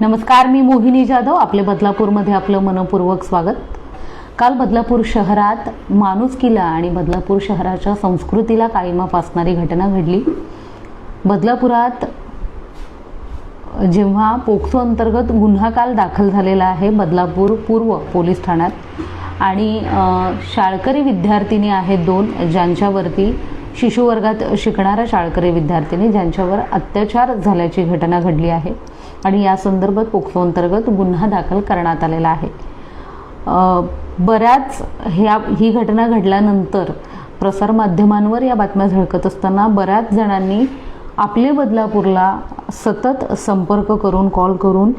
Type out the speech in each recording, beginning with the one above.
नमस्कार मी मोहिनी जाधव. आपले बदलापूरमध्ये आपलं मनपूर्वक स्वागत. काल बदलापूर शहरात माणुसकीला आणि बदलापूर शहराच्या संस्कृतीला काळीमा फासणारी घटना घडली. बदलापुरात जेव्हा पोक्सो अंतर्गत गुन्हा काल दाखल झालेला आहे बदलापूर पूर्व पोलीस ठाण्यात. आणि शाळकरी विद्यार्थिनी आहेत दोन ज्यांच्यावरती शिशुवर्गात शिकणाऱ्या शाळकरी विद्यार्थिनी ज्यांच्यावर अत्याचार झाल्याची घटना घडली आहे. आणि या संदर्भात पोक्सो अंतर्गत गुन्हा दाखल करण्यात आलेला आहे. बऱ्याच ह्या ही घटना घडल्यानंतर प्रसारमाध्यमांवर या बातम्या झळकत असताना बऱ्याच जणांनी आपले बदलापूरला सतत संपर्क करून कॉल करून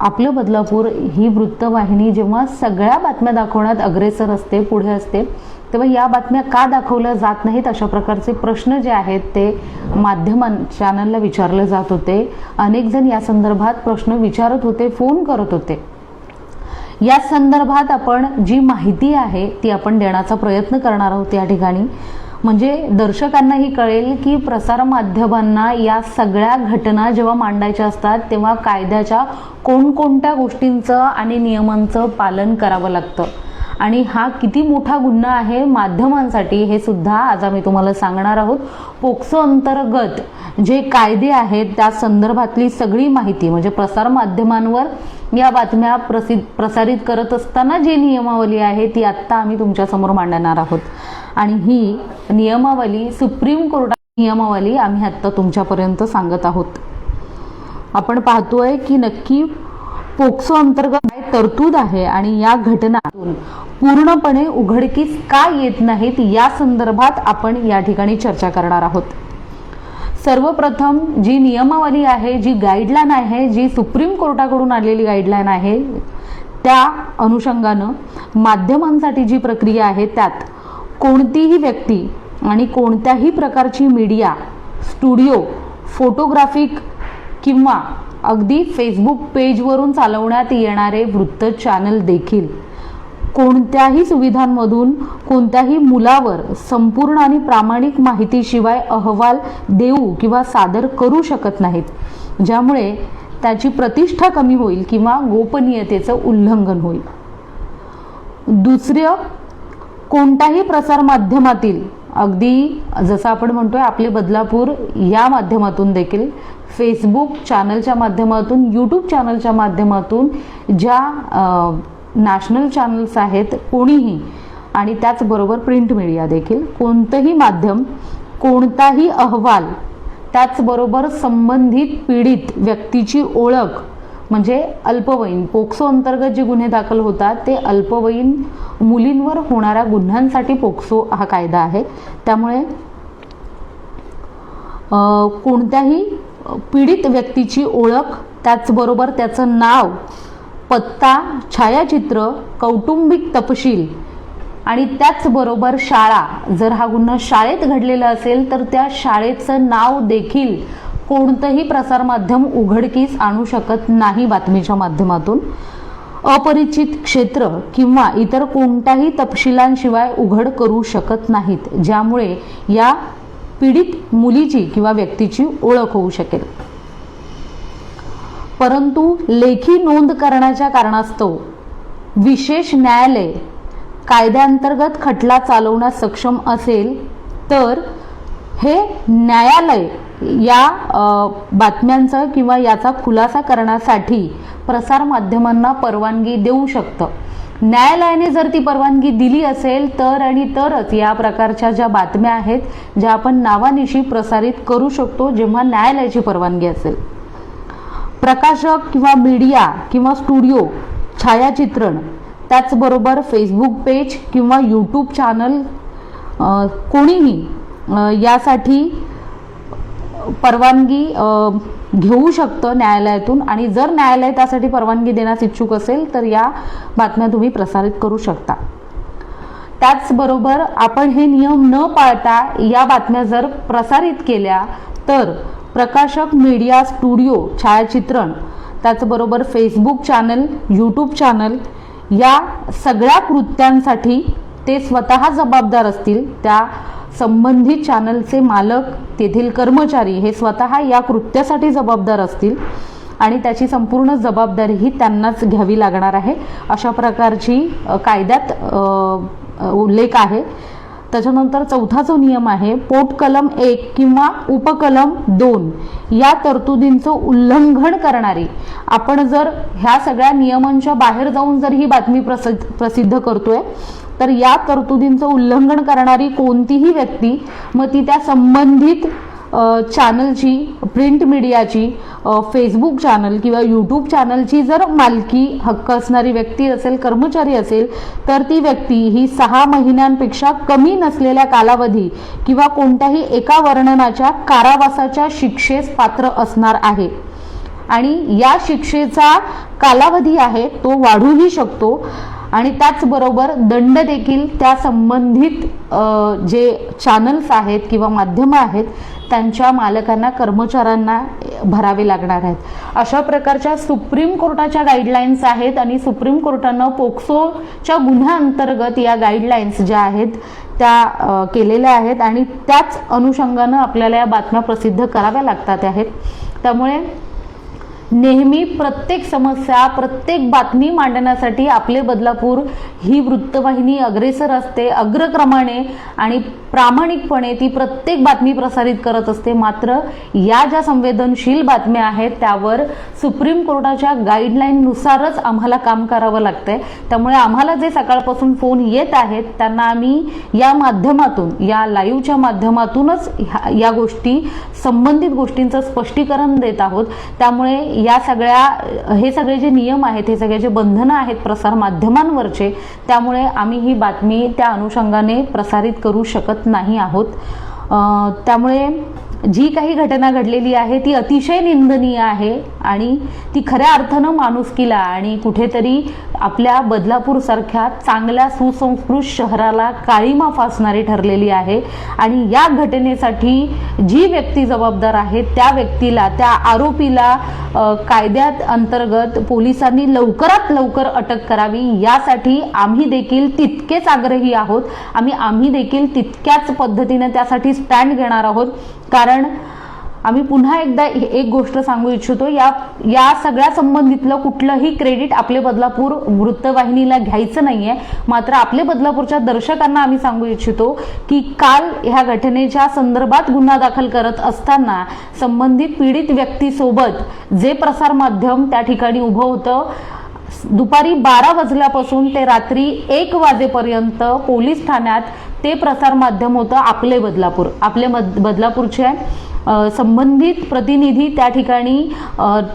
आपलं बदलापूर ही वृत्तवाहिनी जेव्हा सगळ्या बातम्या दाखवण्यात अग्रेसर असते पुढे असते तेव्हा या बातम्या का दाखवल्या जात नाहीत? अशा प्रकारचे प्रश्न जे आहेत ते माध्यमां चॅनलला विचारले जात होते. अनेक जण या संदर्भात प्रश्न विचारत होते फोन करत होते. या संदर्भात आपण जी माहिती आहे ती आपण देण्याचा प्रयत्न करणार आहोत या ठिकाणी. म्हणजे दर्शकांनाही कळेल की प्रसारमाध्यमांना या सगळ्या घटना जेव्हा मांडायच्या असतात तेव्हा कायद्याच्या कोणकोणत्या गोष्टींचं आणि नियमांचं पालन करावं लागतं. आणि हा किती मोठा गुन्हा आहे माध्यमांसाठी हे सुद्धा आज आम्ही तुम्हाला सांगणार आहोत. पोक्सो अंतर्गत जे कायदे आहेत त्या संदर्भातली सगळी माहिती म्हणजे प्रसारमाध्यमांवर या बातम्या प्रसिद्ध प्रसारित करत असताना जी नियमावली आहे ती आत्ता आम्ही तुमच्यासमोर मांडणार आहोत. आणि ही नियमावली सुप्रीम कोर्टाची नियमावली आम्ही आत्ता तुमच्यापर्यंत सांगत आहोत. आपण पाहतोय की नक्की पोक्सो अंतर्गत काय तरतूद आहे आणि या घटनातून पूर्णपणे उघडकीस का येत नाहीत या संदर्भात आपण या ठिकाणी चर्चा करणार आहोत. सर्वप्रथम जी नियमावली आहे जी गाईडलाईन आहे जी सुप्रीम कोर्टाकडून आलेली गाईडलाईन आहे त्या अनुषंगानं माध्यमांसाठी जी प्रक्रिया आहे त्यात कोणतीही व्यक्ती आणि कोणत्याही प्रकारची मीडिया स्टुडिओ फोटोग्राफिक किंवा अगदी फेसबुक पेजवरून चालवण्यात येणारे वृत्त चॅनल देखील. कोणत्याही सुविधांमधून कोणत्याही मुलावर संपूर्ण आणि प्रामाणिक माहितीशिवाय अहवाल देऊ किंवा सादर करू शकत नाहीत. ज्यामुळे त्याची प्रतिष्ठा कमी होईल किंवा गोपनीयतेचं उल्लंघन होईल. दुसरं कोणत्याही प्रसारमाध्यमातील अगदी जसं आपण म्हणतोय आपले बदलापूर या माध्यमातून देखील फेसबुक चॅनलच्या माध्यमातून यूट्यूब चॅनलच्या माध्यमातून ज्या नॅशनल चॅनल्स आहेत कोणीही आणि त्याचबरोबर प्रिंट मीडिया देखील कोणतंही माध्यम कोणताही अहवाल त्याचबरोबर संबंधित पीडित व्यक्तीची ओळख म्हणजे अल्पवयीन पोक्सो अंतर्गत जे गुन्हे दाखल होतात ते अल्पवयीन मुलींवर होणाऱ्या गुन्ह्यांसाठी पोक्सो हा कायदा आहे. त्यामुळे कोणत्याही पीडित व्यक्तीची ओळख त्याचबरोबर त्याचं नाव पत्ता छायाचित्र कौटुंबिक तपशील आणि त्याचबरोबर शाळा. जर हा गुन्हा शाळेत घडलेला असेल तर त्या शाळेचं नाव देखील कोणतंही प्रसारमाध्यम उघडकीस आणू शकत नाही बातमीच्या माध्यमातून. अपरिचित क्षेत्र किंवा इतर कोणत्याही तपशिलांशिवाय उघड करू शकत नाहीत. ज्यामुळे या पीडित मुलीची किंवा व्यक्तीची ओळख होऊ शकेल. परंतु लेखी नोंद करण्याच्या कारणास्तव विशेष न्यायालय कायद्याअंतर्गत खटला चालवण्यास सक्षम असेल तर हे न्यायालय या बातम्यांचा बातम्यांचं किंवा याचा खुलासा करण्यासाठी प्रसारमाध्यमांना परवानगी देऊ शकतं. न्यायालयाने जर ती परवानगी दिली असेल तर आणि तरच या प्रकारच्या ज्या बातम्या आहेत ज्या आपण नावानिशी प्रसारित करू शकतो जेव्हा न्यायालयाची परवानगी असेल. प्रकाशक किंवा मीडिया किंवा स्टुडिओ छायाचित्रण त्याचबरोबर फेसबुक पेज किंवा यूट्यूब चॅनल कोणीही यासाठी परवानगी घेऊ शकतं न्यायालयातून आणि जर न्यायालय त्यासाठी परवानगी देण्यास इच्छुक असेल तर या बातम्या तुम्ही प्रसारित करू शकता. त्याचबरोबर आपण हे नियम न पाळता या बातम्या जर प्रसारित केल्या तर प्रकाशक मीडिया स्टुडिओ छायाचित्रण त्याचबरोबर फेसबुक चॅनल यूट्यूब चॅनल या सगळ्या कृत्यांसाठी ते स्वतः जबाबदार असतील त्या संबंधित चॅनलचे मालक तेथील कर्मचारी हे स्वतः या कृत्यासाठी जबाबदार असतील आणि त्याची संपूर्ण जबाबदारी ही त्यांनाच घ्यावी लागणार आहे. अशा प्रकारची कायद्यात उल्लेख आहे. त्याच्यानंतर चौथा जो नियम आहे पोट कलम एक किंवा उपकलम दोन या तरतुदींचं उल्लंघन करणारी आपण जर ह्या सगळ्या नियमांच्या बाहेर जाऊन जर ही बातमी प्रसिद्ध प्रसिद्ध करतोय तर या तरतुदींचं उल्लंघन करणारी कोणतीही व्यक्ती मग ती त्या संबंधित चॅनलची प्रिंट मीडियाची फेसबुक चॅनल किंवा यूट्यूब चॅनलची जर मालकी हक्क असणारी व्यक्ती असेल कर्मचारी असेल तर ती व्यक्ती ही सहा महिन्यांपेक्षा कमी नसलेल्या कालावधी किंवा कोणत्याही एका वर्णनाच्या कारावासाच्या शिक्षेस पात्र असणार आहे. आणि या शिक्षेचा कालावधी आहे तो वाढूही शकतो. आणि त्याचबरोबर दंड देखील त्या संबंधित जे चॅनल्स आहेत किंवा माध्यमं आहेत त्यांच्या मालकांना कर्मचाऱ्यांना भरावे लागणार आहेत. अशा प्रकारच्या सुप्रीम कोर्टाच्या गाईडलाईन्स आहेत आणि सुप्रीम कोर्टानं पोक्सोच्या गुन्ह्याअंतर्गत या गाईडलाईन्स ज्या आहेत त्या केलेल्या आहेत आणि त्याच अनुषंगानं आपल्याला या बातम्या प्रसिद्ध कराव्या लागतात आहेत. त्यामुळे नेहमी प्रत्येक समस्या प्रत्येक बातमी मांडण्यासाठी आपले बदलापूर ही वृत्तवाहिनी अग्रेसर असते. अग्रक्रमाने आणि प्रामाणिकपणे ती प्रत्येक बातमी प्रसारित करत असते. मात्र या ज्या संवेदनशील बातम्या आहेत त्यावर सुप्रीम कोर्टाच्या गाईडलाईननुसारच आम्हाला काम करावं लागतंय. त्यामुळे आम्हाला जे सकाळपासून फोन येत आहेत त्यांना आम्ही या माध्यमातून या लाईव्हच्या माध्यमातूनच ह्या- या गोष्टी संबंधित गोष्टींचं स्पष्टीकरण देत आहोत. त्यामुळे या सगळ्या हे सगळे जे नियम आहेत हे सगळे जे बंधनं आहेत प्रसार माध्यमांवरचे त्यामुळे आम्ही ही बातमी त्या अनुषंगाने प्रसारित करू शकत नाही आहोत. त्यामुळे जी काही घटना घडलेली आहे ती अतिशय निंदनीय आहे आणि ती खऱ्या अर्थानं माणुसकीला आणि कुठेतरी आपल्या बदलापूर सारख्या चांगल्या सुसंस्कृत शहराला काळीमा फासणारी ठरलेली आहे. आणि या घटनेसाठी जी व्यक्ती जबाबदार आहे त्या व्यक्तीला त्या आरोपीला कायद्यात अंतर्गत पोलिसांनी लवकरात लवकर अटक करावी यासाठी आम्ही देखील तितकेच आग्रही आहोत. आम्ही आम्ही देखील तितक्याच पद्धतीने त्यासाठी स्टँड घेणार आहोत. कारण आम्ही पुन्हा एकदा एक गोष्ट सांगू इच्छितो या या सगळ्या संबंधितलं कुठलंही क्रेडिट आपले बदलापूर वृत्तवाहिनीला घ्यायचं नाहीये. मात्र आपले बदलापूरच्या दर्शकांना आम्ही सांगू इच्छितो की काल ह्या घटनेच्या संदर्भात गुन्हा दाखल करत असताना संबंधित पीडित व्यक्तीसोबत जे प्रसार माध्यम त्या ठिकाणी उभं होतं दुपारी बारा वाजल्यापासून ते रात्री एक वाजेपर्यंत पोलीस ठाण्यात ते प्रसार माध्यम होतं आपले बदलापूर. आपले मद बदलापूरचे संबंधित प्रतिनिधी त्या ठिकाणी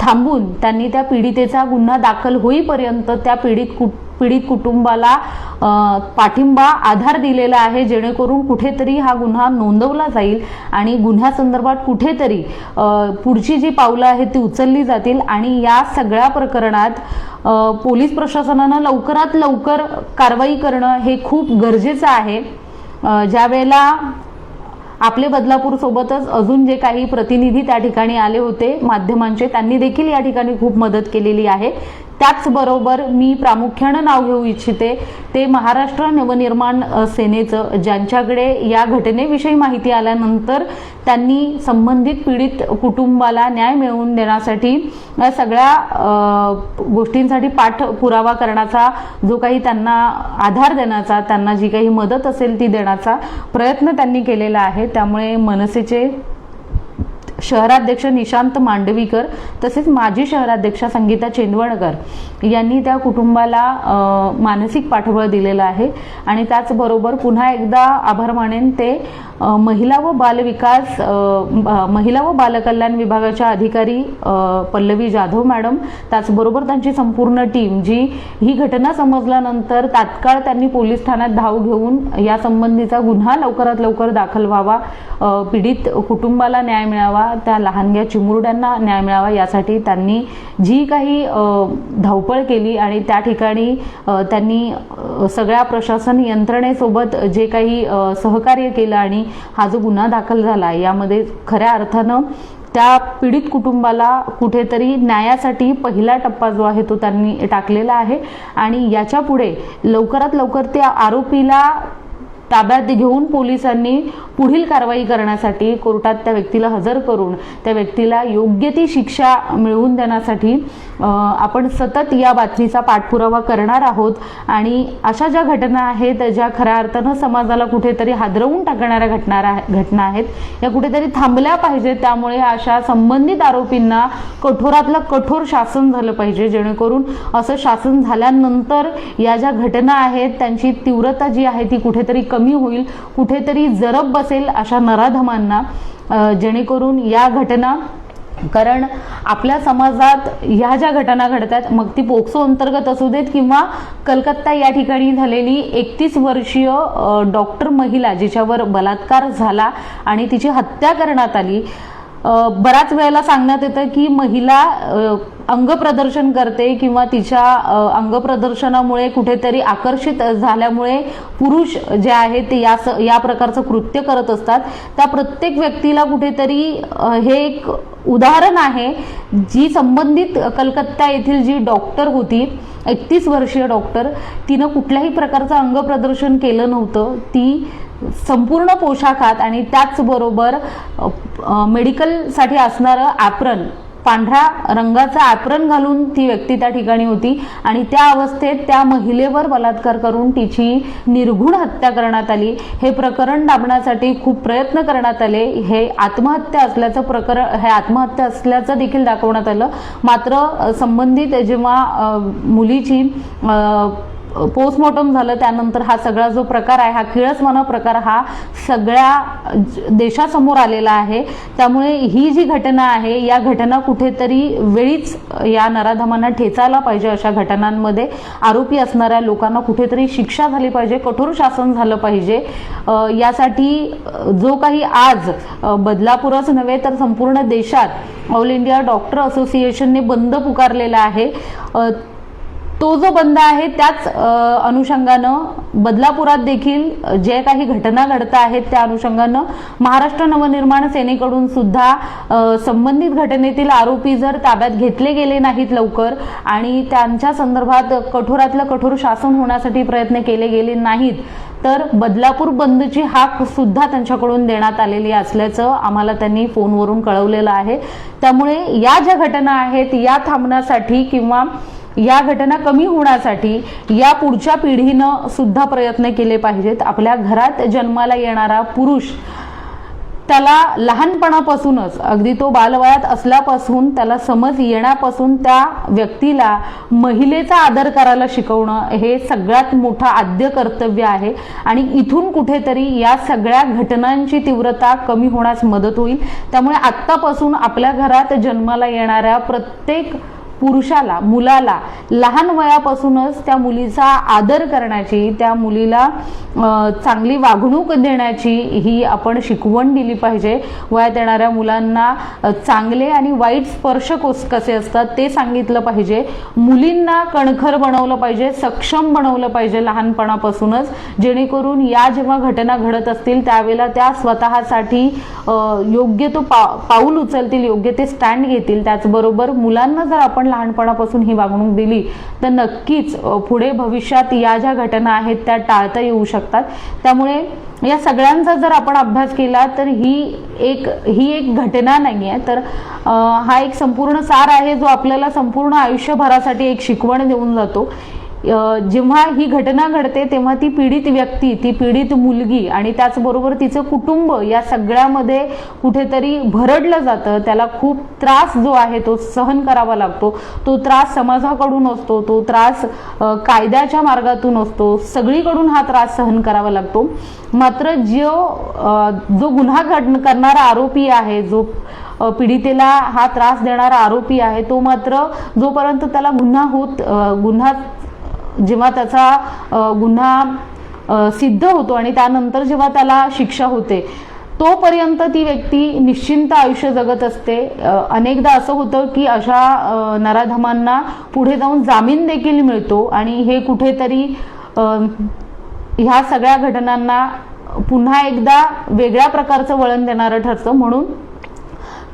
थांबून त्यांनी त्या पीडितेचा गुन्हा दाखल होईपर्यंत त्या पीडित कुठ पीडित कुटुंबाला पाठिंबा आधार दिलेला आहे जेणेकरून कुठेतरी हा गुन्हा नोंदवला जाईल आणि गुन्ह्यासंदर्भात कुठेतरी पुढची जी पावलं आहेत ती उचलली जातील आणि या सगळ्या प्रकरणात पोलीस प्रशासनानं लवकरात लवकर कारवाई करणं हे खूप गरजेचं आहे. ज्या वेळेला आपले बदलापूर सोबतच अजून जे काही प्रतिनिधी त्या ठिकाणी आले होते माध्यमांचे त्यांनी देखील या ठिकाणी खूप मदत केलेली आहे. त्याचबरोबर मी प्रामुख्यानं नाव घेऊ इच्छिते ते महाराष्ट्र नवनिर्माण सेनेचं ज्यांच्याकडे या घटनेविषयी माहिती आल्यानंतर त्यांनी संबंधित पीडित कुटुंबाला न्याय मिळवून देण्यासाठी सगळ्या गोष्टींसाठी पाठपुरावा करण्याचा जो काही त्यांना आधार देण्याचा त्यांना जी काही मदत असेल ती देण्याचा प्रयत्न त्यांनी केलेला आहे. त्यामुळे मनसेचे शहराध्यक्ष निशांत मांडवीकर तसेच माजी शहराध्यक्षा संगीता चेंदवणकर यांनी त्या कुटुंबाला मानसिक पाठबळ दिलेलं आहे. आणि त्याचबरोबर पुन्हा एकदा आभार मानेन ते महिला व बालविकास महिला व बालकल्याण विभागाच्या अधिकारी पल्लवी जाधव मॅडम. त्याचबरोबर त्यांची संपूर्ण टीम जी ही घटना समजल्यानंतर तात्काळ त्यांनी पोलीस ठाण्यात धाव घेऊन या संबंधीचा गुन्हा लवकरात लवकर दाखल व्हावा. पीडित कुटुंबाला न्याय मिळावा. त्या लहानग्या चिमुरड्यांना न्याय मिळावा यासाठी त्यांनी जी काही धावपळ केली आणि त्या ठिकाणी त्यांनी सगळ्या प्रशासन यंत्रणेसोबत जे काही सहकार्य केलं आणि हा जो गुन्हा दाखल झाला यामध्ये खऱ्या अर्थानं त्या पीडित कुटुंबाला कुठेतरी न्यायासाठी पहिला टप्पा जो आहे तो त्यांनी टाकलेला आहे. आणि याच्यापुढे लवकरात लवकर त्या आरोपीला ताब्यात घेऊन पोलिसांनी पुढील कारवाई करण्यासाठी कोर्टात त्या व्यक्तीला हजर करून त्या व्यक्तीला योग्य ती शिक्षा मिळवून देण्यासाठी आपण सतत या बातमीचा पाठपुरावा करणार आहोत. आणि अशा ज्या घटना आहेत ज्या खऱ्या अर्थानं समाजाला कुठेतरी हादरवून टाकणाऱ्या घटना घटना आहेत या कुठेतरी थांबल्या पाहिजेत. त्यामुळे अशा संबंधित आरोपींना कठोरातलं कठोर शासन झालं पाहिजे जेणेकरून असं शासन झाल्यानंतर या ज्या घटना आहेत त्यांची तीव्रता जी आहे ती कुठेतरी कमी कमी होईल कुठेतरी जरब बसेल अशा नराधमांना जेणेकरून या घटना कारण आपल्या समाजात ह्या ज्या घटना घडतात मग ती पोक्सो अंतर्गत असू देत किंवा कलकत्ता या ठिकाणी झालेली एकतीस वर्षीय डॉक्टर महिला जिच्यावर बलात्कार झाला आणि तिची हत्या करण्यात आली बऱ्याच वेळेला सांगण्यात येतं की महिला अंगप्रदर्शन करते किंवा तिच्या अंगप्रदर्शनामुळे कुठेतरी आकर्षित झाल्यामुळे पुरुष जे आहेत ते या स- या प्रकारचं कृत्य करत असतात. त्या प्रत्येक व्यक्तीला कुठेतरी हे एक उदाहरण आहे जी संबंधित कलकत्ता येथील जी डॉक्टर होती एकतीस वर्षीय डॉक्टर तिनं कुठल्याही प्रकारचं अंगप्रदर्शन केलं नव्हतं. ती संपूर्ण पोशाखात आणि त्याचबरोबर मेडिकलसाठी असणारं ॲप्रन पांढऱ्या रंगाचं ॲप्रन घालून ती व्यक्ती त्या ठिकाणी होती आणि त्या अवस्थेत त्या महिलेवर बलात्कार करून तिची निर्घुण हत्या करण्यात आली. हे प्रकरण दाबण्यासाठी खूप प्रयत्न करण्यात आले. हे आत्महत्या असल्याचं प्रकरण हे आत्महत्या असल्याचं देखील दाखवण्यात आलं. मात्र संबंधित जेव्हा मुलीची पोस्टमॉर्टम झालं त्यानंतर हा सगळा जो प्रकार आहे हा किळसमाना प्रकार हा सगळ्या देशासमोर आलेला आहे. त्यामुळे ही जी घटना आहे या घटना कुठेतरी वेळीच या नराधमांना ठेचायला पाहिजे अशा घटनांमध्ये. आरोपी असणाऱ्या लोकांना कुठेतरी शिक्षा झाली पाहिजे कठोर शासन झालं पाहिजे. यासाठी जो काही आज बदलापूरच नव्हे तर संपूर्ण देशात ऑल इंडिया डॉक्टर असोसिएशनने बंद पुकारलेला आहे. तो जो बंद आहे त्याच अनुषंगानं बदलापुरात देखील जे काही घटना घडत आहेत त्या अनुषंगानं महाराष्ट्र नवनिर्माण सेनेकडून सुद्धा संबंधित घटनेतील आरोपी जर ताब्यात घेतले गेले नाहीत लवकर आणि त्यांच्या संदर्भात कठोरातलं कठोर शासन होण्यासाठी प्रयत्न केले गेले नाहीत तर बदलापूर बंदची हाक सुद्धा त्यांच्याकडून देण्यात आलेली असल्याचं आम्हाला त्यांनी फोनवरून कळवलेलं आहे. त्यामुळे या ज्या घटना आहेत या थांबण्यासाठी किंवा या घटना कमी होण्यासाठी या पुढच्या पिढीनं सुद्धा प्रयत्न केले पाहिजेत. आपल्या घरात जन्माला येणारा पुरुष त्याला लहानपणापासूनच अगदी तो बालवयात असल्यापासून त्याला समज येण्यापासून त्या व्यक्तीला महिलेचा आदर करायला शिकवणं हे सगळ्यात मोठं आद्य कर्तव्य आहे आणि इथून कुठेतरी या सगळ्या घटनांची तीव्रता कमी होण्यास मदत होईल. त्यामुळे आत्तापासून आपल्या घरात जन्माला येणाऱ्या प्रत्येक पुरुषाला मुलाला लहान वयापासूनच त्या मुलीचा आदर करण्याची त्या मुलीला चांगली वागणूक देण्याची ही आपण शिकवण दिली पाहिजे. वयात येणाऱ्या मुलांना चांगले आणि वाईट स्पर्श कोस कसे असतात ते सांगितलं पाहिजे. मुलींना कणखर बनवलं पाहिजे सक्षम बनवलं पाहिजे लहानपणापासूनच. जेणेकरून या जेव्हा घटना घडत असतील त्यावेळेला त्या स्वतःसाठी योग्य तो पा पाऊल उचलतील योग्य ते स्टँड घेतील. त्याचबरोबर मुलांना जर आपण लहानपणापासून ही वागणूक दिली तर नक्कीच पुढे भविष्यात या ज्या घटना आहेत त्या टाळता येऊ शकतात. त्यामुळे या सगळ्यांचा जर आपण अभ्यास केला तर ही एक ही एक घटना नाही आहे. तर हा एक संपूर्ण सार आहे जो आपल्याला संपूर्ण आयुष्यभरासाठी एक शिकवण देऊन जातो. जेव्हा ही घटना घडते तेव्हा ती पीडित व्यक्ती ती पीडित मुलगी आणि त्याचबरोबर तिचं कुटुंब या सगळ्यामध्ये कुठेतरी भरडलं जातं. त्याला खूप त्रास जो आहे तो सहन करावा लागतो. तो त्रास समाजाकडून असतो तो त्रास कायद्याच्या मार्गातून असतो. सगळीकडून हा त्रास सहन करावा लागतो. मात्र जो जो गुन्हा घड करणारा आरोपी आहे जो पीडितेला हा त्रास देणारा आरोपी आहे तो मात्र जोपर्यंत त्याला गुन्हा होत गुन्हा जेव्हा त्याचा गुन्हा सिद्ध होतो आणि त्यानंतर जेव्हा त्याला शिक्षा होते तोपर्यंत ती व्यक्ती निश्चिंत आयुष्य जगत असते. अनेकदा असं होतं की अशा नराधमांना पुढे जाऊन जामीन देखील मिळतो आणि हे कुठेतरी ह्या सगळ्या घटनांना पुन्हा एकदा वेगळ्या प्रकारचं वळण देणारं ठरतं. म्हणून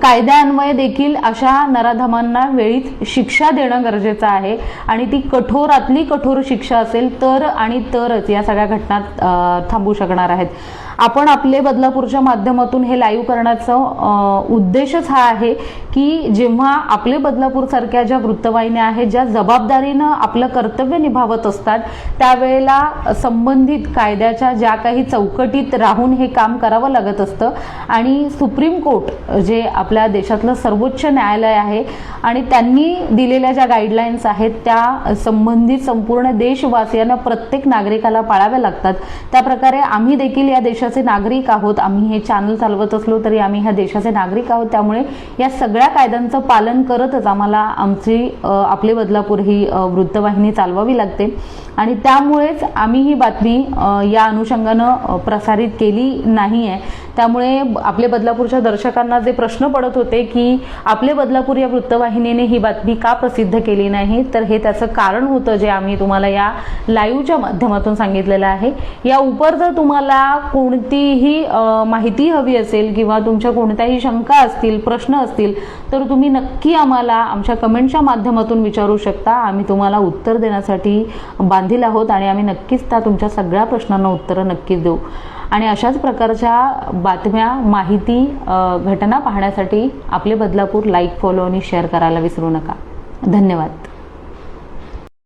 कायद्यान्वये देखील अशा नराधमांना वेळीच शिक्षा देणं गरजेचं आहे. आणि ती कठोरातली कठोर शिक्षा असेल तर आणि तरच या सगळ्या घटना थांबू शकणार आहेत. आपण आपले बदलापूरच्या माध्यमातून हे लाईव्ह करण्याचं उद्देशच हा आहे की जेव्हा आपले बदलापूरसारख्या ज्या वृत्तवाहिन्या आहेत ज्या जबाबदारीनं आपलं कर्तव्य निभावत असतात त्यावेळेला संबंधित कायद्याच्या ज्या काही चौकटीत राहून हे काम करावं लागत असतं. आणि सुप्रीम कोर्ट जे आपल्या देशातलं सर्वोच्च न्यायालय आहे आणि त्यांनी दिलेल्या ज्या गाईडलाईन्स आहेत त्या संबंधित संपूर्ण देशवासियांना प्रत्येक नागरिकाला पाळाव्या लागतात. त्याप्रकारे आम्ही देखील या देशात देशाचे नागरिक आहोत. आम्ही हे चॅनल चालवत असलो तरी आम्ही ह्या देशाचे नागरिक आहोत. त्यामुळे या सगळ्या कायद्यांचं पालन करतच आम्हाला आमची आपले बदलापूर ही वृत्तवाहिनी चालवावी लागते. आणि त्यामुळेच आम्ही ही बातमी या अनुषंगानं प्रसारित केली नाही आहे त्यामुळे आपले बदलापूरच्या दर्शकांना जे प्रश्न पडत होते की आपले बदलापूर या वृत्तवाहिनीने ही बातमी का प्रसिद्ध केली नाही तर हे त्याचं कारण होतं जे आम्ही तुम्हाला या लाईव्हच्या माध्यमातून सांगितलेलं आहे. या उपर जर तुम्हाला कोणतीही माहिती हवी असेल किंवा तुमच्या कोणत्याही शंका असतील प्रश्न असतील तर तुम्ही नक्की आम्हाला आमच्या कमेंटच्या माध्यमातून विचारू शकता. आम्ही तुम्हाला उत्तर देण्यासाठी बांधील आहोत आणि आम्ही नक्कीच त्या तुमच्या सगळ्या प्रश्नांना उत्तरं नक्कीच देऊ. आणि अशाच प्रकारच्या बातम्या माहिती घटना पाहण्यासाठी आपले बदलापूर लाईक फॉलो आणि शेअर करायला विसरू नका. धन्यवाद.